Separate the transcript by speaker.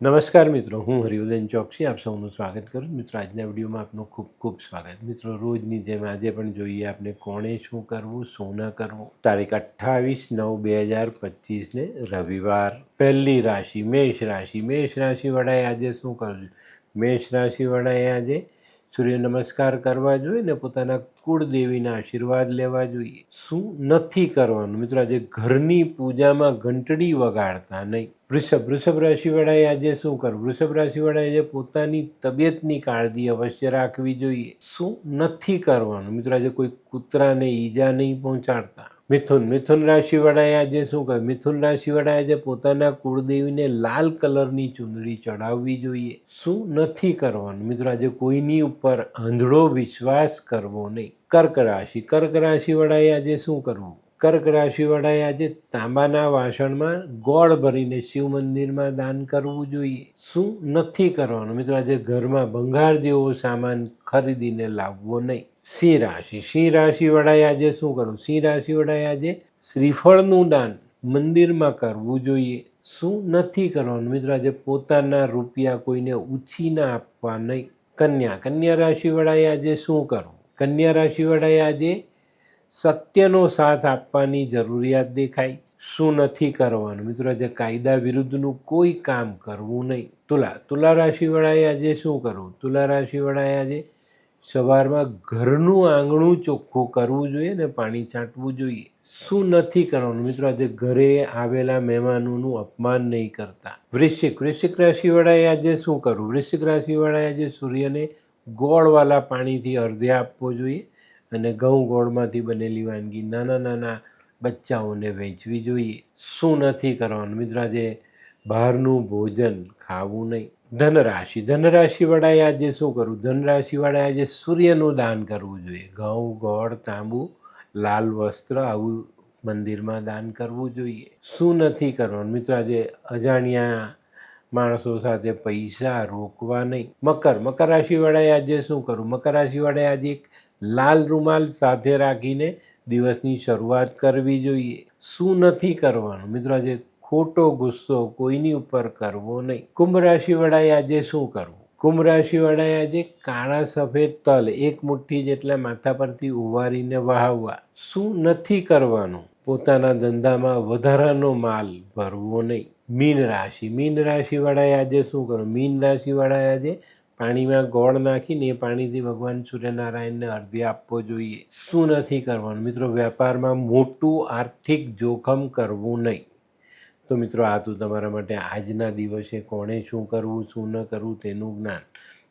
Speaker 1: નમસ્કાર મિત્રો, હું હરિવદન ચોકસી, આપ સૌનું સ્વાગત કરું. મિત્રો, આજના વિડીયોમાં આપનું ખૂબ ખૂબ સ્વાગત. મિત્રો, રોજની જેમ આજે પણ જોઈએ આપણે કોણે શું કરવું શું ન કરવું. તારીખ અઠ્ઠાવીસ નવ બે હજાર પચીસને રવિવાર. પહેલી રાશિ, મેષ રાશિ. મેષ રાશિવાળાએ આજે શું કરવું મેષ રાશિવાળાએ આજે સૂર્ય નમસ્કાર કરવા જોઈએ ને પોતાના કુળદેવીના આશીર્વાદ લેવા જોઈએ. શું નથી કરવાનું? મિત્રો, આજે ઘરની પૂજામાં ઘંટડી વગાડતા નહીં. વૃષભ વૃષભ રાશિવાળાએ આજે શું કરવું? વૃષભ રાશિવાળાએ આજે પોતાની તબિયતની કાળજી અવશ્ય રાખવી જોઈએ. શું નથી કરવાનું? મિત્રો, આજે કોઈ કૂતરાને ઈજા નહીં પહોંચાડતા. મિથુન મિથુન રાશિવાળાએ આજે શું કરે મિથુન રાશિવાળાએ આજે પોતાના કુળદેવીને લાલ કલરની ચૂંદડી ચડાવવી જોઈએ. શું નથી કરવાનું? મિત્રો, આજે કોઈની ઉપર આંધળો વિશ્વાસ કરવો નહીં. કર્ક રાશિ, કર્ક રાશિવાળાએ આજે શું કરવું? કર્ક રાશિવાળાએ આજે તાંબાના વાસણમાં ગોળ ભરીને શિવ મંદિરમાં દાન કરવું જોઈએ. શું નથી કરવાનું? મિત્રો, આજે ઘરમાં ભંગાર જેવો સામાન ખરીદીને લાવવો નહીં. સિંહ રાશિ. સિંહ રાશિવાળાએ આજે શું કરવું? સિંહ રાશિવાળાએ આજે શ્રીફળનું દાન મંદિરમાં કરવું જોઈએ. શું નથી કરવાનું? મિત્રો, આજે પોતાના રૂપિયા કોઈને ઉછીના આપવા નહીં. કન્યા. કન્યા રાશિવાળાએ આજે શું કરવું? કન્યા રાશિવાળાએ આજે સત્યનો સાથ આપવાની જરૂરિયાત દેખાય. શું નથી કરવાનું? મિત્રો, આજે કાયદા વિરુદ્ધનું કોઈ કામ કરવું નહીં. તુલા તુલા રાશિવાળાએ આજે શું કરવું? તુલા રાશિવાળાએ આજે સવારમાં ઘરનું આંગણું ચોખ્ખું કરવું જોઈએ ને પાણી છાંટવું જોઈએ. શું નથી કરવાનું? મિત્રો, આજે ઘરે આવેલા મહેમાનોનું અપમાન નહીં કરતા. વૃશ્ચિક વૃશ્ચિક રાશિવાળાએ આજે શું કરવું? વૃશ્ચિક રાશિવાળાએ આજે સૂર્યને ગોળવાળા પાણીથી અર્ધ્ય આપવો જોઈએ. અને ઘઉં ગોળમાંથી બનેલી વાનગી નાના નાના બચ્ચાઓને વહેંચવી જોઈએ. શું નથી કરવાનું મિત્રો? આજે બહારનું ભોજન ખાવું નહીં. ધનરાશિ. ધનરાશિવાળાએ આજે શું કરવું? ધનરાશિવાળાએ આજે સૂર્યનું દાન કરવું જોઈએ. ઘઉં, ગોળ, તાંબુ, લાલ વસ્ત્ર આવું મંદિરમાં દાન કરવું જોઈએ. શું નથી કરવાનું મિત્રો? આજે અજાણ્યા માણસો સાથે પૈસા રોકવા નહીં. મકર મકર રાશિવાળાએ આજે શું કરવું મકર રાશિવાળાએ આજે એક લાલ રૂમાલ સાથે રાખીને દિવસની શરૂઆત કરવી જોઈએ. શું નથી કરવાનું? મિત્રો, આજે ખોટો ગુસ્સો કોઈની ઉપર કરવો નહીં. કુંભ રાશિવાળાએ આજે શું કરવું કુંભ રાશિવાળાએ આજે કાળા સફેદ તલ એક મુઠ્ઠી જેટલા માથા પરથી ઉવારીને વહાવવા. શું નથી કરવાનું? પોતાના ધંધામાં વધારાનો માલ ભરવો નહીં. મીન રાશિ. મીન રાશિવાળાએ આજે શું કરવું મીન રાશિવાળાએ આજે પાણીમાં ગોળ નાખીને એ પાણીથી ભગવાન સૂર્યનારાયણને અર્ધ્ય આપવો જોઈએ. શું નથી કરવાનું? મિત્રો વેપારમાં મોટું આર્થિક જોખમ કરવું નહીં. તો મિત્રો, આ તો તમારા માટે આજના દિવસે કોણે શું કરવું, શું ન કરવું તેનું જ્ઞાન.